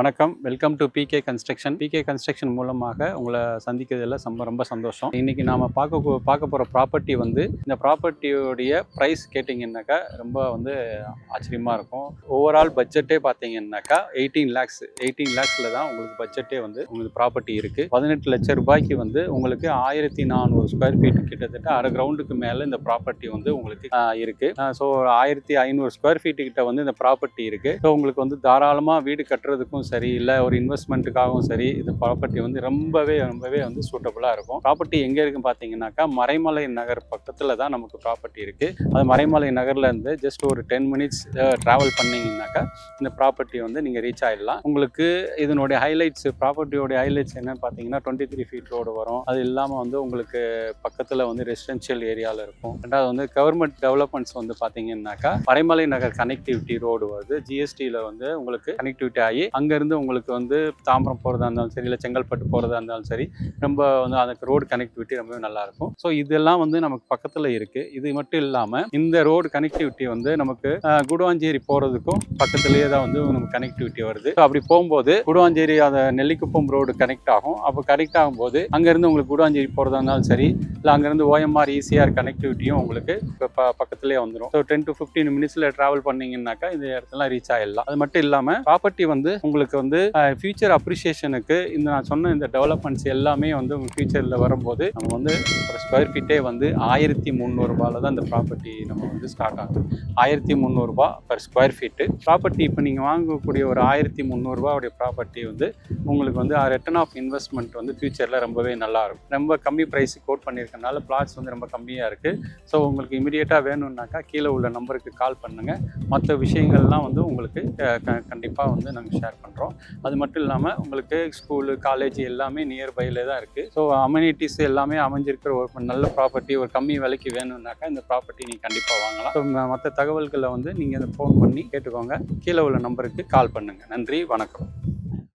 வணக்கம். Welcome to PK construction PK construction மூலமாக உங்களை சந்திக்கிறதுல ரொம்ப ரொம்ப சந்தோஷம். இன்னைக்கு நாம பார்க்க பார்க்க போகிற ப்ராப்பர்ட்டி வந்து இந்த ப்ராப்பர்ட்டியோடைய ப்ரைஸ் கேட்டிங்கன்னாக்கா ரொம்ப வந்து ஆச்சரியமாக இருக்கும். ஓவரால் பட்ஜெட்டே பார்த்தீங்கன்னாக்கா எயிட்டீன் லேக்ஸ் எயிட்டீன் லேக்ஸில் தான் உங்களுக்கு பட்ஜெட்டே வந்து உங்களுக்கு ப்ராப்பர்ட்டி இருக்குது பதினெட்டு லட்சம் ரூபாய்க்கு வந்து உங்களுக்கு ஆயிரத்தி நானூறு ஸ்கொயர் ஃபீட் கிட்டத்தட்ட அரை கிரவுண்டுக்கு மேலே இந்த ப்ராப்பர்ட்டி வந்து உங்களுக்கு இருக்குது இருக்கு. ஸோ ஆயிரத்தி ஐநூறு ஸ்கொயர் ஃபீட்டு கிட்ட வந்து இந்த ப்ராப்பர்ட்டி இருக்கு. ஸோ உங்களுக்கு வந்து தாராளமாக வீடு கட்டுறதுக்கும் சரி இல்லை ஒரு இன்வெஸ்ட்மெண்ட்டுக்காகவும் சரி இந்த ப்ராப்பர்ட்டி வந்து ரொம்பவே ரொம்பவே வந்து சூட்டபுளாக இருக்கும். ப்ராப்பர்ட்டி எங்கே இருக்குன்னு பார்த்தீங்கன்னாக்கா மறைமலை நகர் பக்கத்தில் தான் நமக்கு ப்ராப்பர்ட்டி இருக்குது அது மறைமலை நகர்லேருந்து ஜஸ்ட் ஒரு டென் மினிட்ஸ் ட்ராவல் பண்ணீங்கன்னாக்கா இந்த ப்ராப்பர்ட்டி வந்து நீங்கள் ரீச் ஆயிடலாம். உங்களுக்கு இதனுடைய ஹைலைட்ஸ் ப்ராப்பர்ட்டியோடைய ஹைலைட்ஸ் என்னன்னு பார்த்தீங்கன்னா டுவெண்ட்டி த்ரீ ஃபீட் ரோடு வரும். அது இல்லாமல் வந்து உங்களுக்கு பக்கத்தில் வந்து ரெசிடென்ஷியல் ஏரியாவில் இருக்கும். ரெண்டாவது வந்து கவர்மெண்ட் டெவலப்மெண்ட்ஸ் வந்து பார்த்தீங்கன்னாக்கா மறைமலை நகர் கனெக்டிவிட்டி ரோடு வருது. ஜிஎஸ்டியில் வந்து உங்களுக்கு கனெக்டிவிட்டி ஆகி அங்கே இருந்து உங்களுக்கு வந்து தாம்பரம் போகிறதா இருந்தாலும் சரி இல்லை செங்கல்பட்டு போகிறதா இருந்தாலும் சரி ரொம்ப வந்து அதுக்கு ரோடு கனெக்டிவிட்டி ரொம்பவே நல்லாயிருக்கும் ஸோ இதெல்லாம் வந்து நமக்கு பக்கத்தில் இருக்குது இது மட்டும் இல்லாமல் இந்த ரோடு கனெக்டிவிட்டி வந்து நமக்கு குடுவாஞ்சேரி போகிறதுக்கும் பக்கத்துலேயே தான் வந்து நமக்கு கனெக்டிவிட்டி வருது. ஸோ அப்படி போகும்போது குடுவாஞ்சேரி அந்த நெல்லிக்குப்பம் ரோடு கனெக்ட் ஆகும். அப்போ கனெக்ட் ஆகும்போது அங்கேருந்து உங்களுக்கு குடுவாஞ்சேரி போகிறதா இருந்தாலும் சரி இல்லை அங்கேருந்து ஓஎம்ஆர் ஈசிஆர் கனெக்டிவிட்டியும் உங்களுக்கு இப்போ பக்கத்துலேயே வந்துடும் ஸோ டென் டு ஃபிஃப்டீன் மினிட்ஸில் ட்ராவல் பண்ணிங்கன்னாக்கா இந்த இடத்துலாம் ரீச் ஆகிடலாம் அது மட்டும் இல்லாமல் ப்ராப்பர்ட்டி வந்து உங்களுக்கு உங்களுக்கு வந்து ஃபியூச்சர் அப்ரிஷியேஷனுக்கு இந்த நான் சொன்ன இந்த டெவலப்மெண்ட்ஸ் எல்லாமே வந்து உங்கள் ஃபியூச்சரில் வரும்போது நம்ம வந்து ஒரு ஸ்கொயர் ஃபீட்டே வந்து ஆயிரத்தி முந்நூறுபாவில் தான் இந்த ப்ராப்பர்ட்டி நம்ம வந்து ஸ்டார்ட் ஆகும் ஆயிரத்தி முந்நூறுரூபா பர் ஸ்கொயர் ஃபீட்டு ப்ராப்பர்ட்டி இப்போ நீங்கள் வாங்கக்கூடிய ஒரு ஆயிரத்தி முந்நூறுரூபாவுடைய ப்ராப்பர்ட்டி வந்து உங்களுக்கு வந்து ரிட்டர்ன் ஆஃப் இன்வெஸ்ட்மெண்ட் வந்து ஃபியூச்சரில் ரொம்பவே நல்லாயிருக்கும் ரொம்ப கம்மி ப்ரைஸ் கோட் பண்ணியிருக்கனால பிளாட்ஸ் வந்து ரொம்ப கம்மியாக இருக்குது ஸோ உங்களுக்கு இமீடியட்டாக வேணும்னாக்கா கீழே உள்ள நம்பருக்கு கால் பண்ணுங்கள் மற்ற விஷயங்கள்லாம் வந்து உங்களுக்கு கண்டிப்பாக வந்து நாங்கள் ஷேர் பண்ணுறோம் அது மட்டும் இல்லாமல் உங்களுக்கு ஸ்கூலு காலேஜ் எல்லாமே நியர்பையில் தான் இருக்குது ஸோ அம்யூனிட்டிஸ் எல்லாமே அமைஞ்சிருக்கிற ஒரு நல்ல ப்ராப்பர்ட்டி ஒரு கம்மி விலைக்கு வேணும்னாக்கா இந்த ப்ராப்பர்ட்டி நீங்கள் கண்டிப்பாக வாங்கலாம். ஸோ மற்ற தகவல்களை வந்து நீங்கள் ஃபோன் பண்ணி கேட்டுக்கோங்க. கீழே உள்ள நம்பருக்கு கால் பண்ணுங்கள் நன்றி வணக்கம்.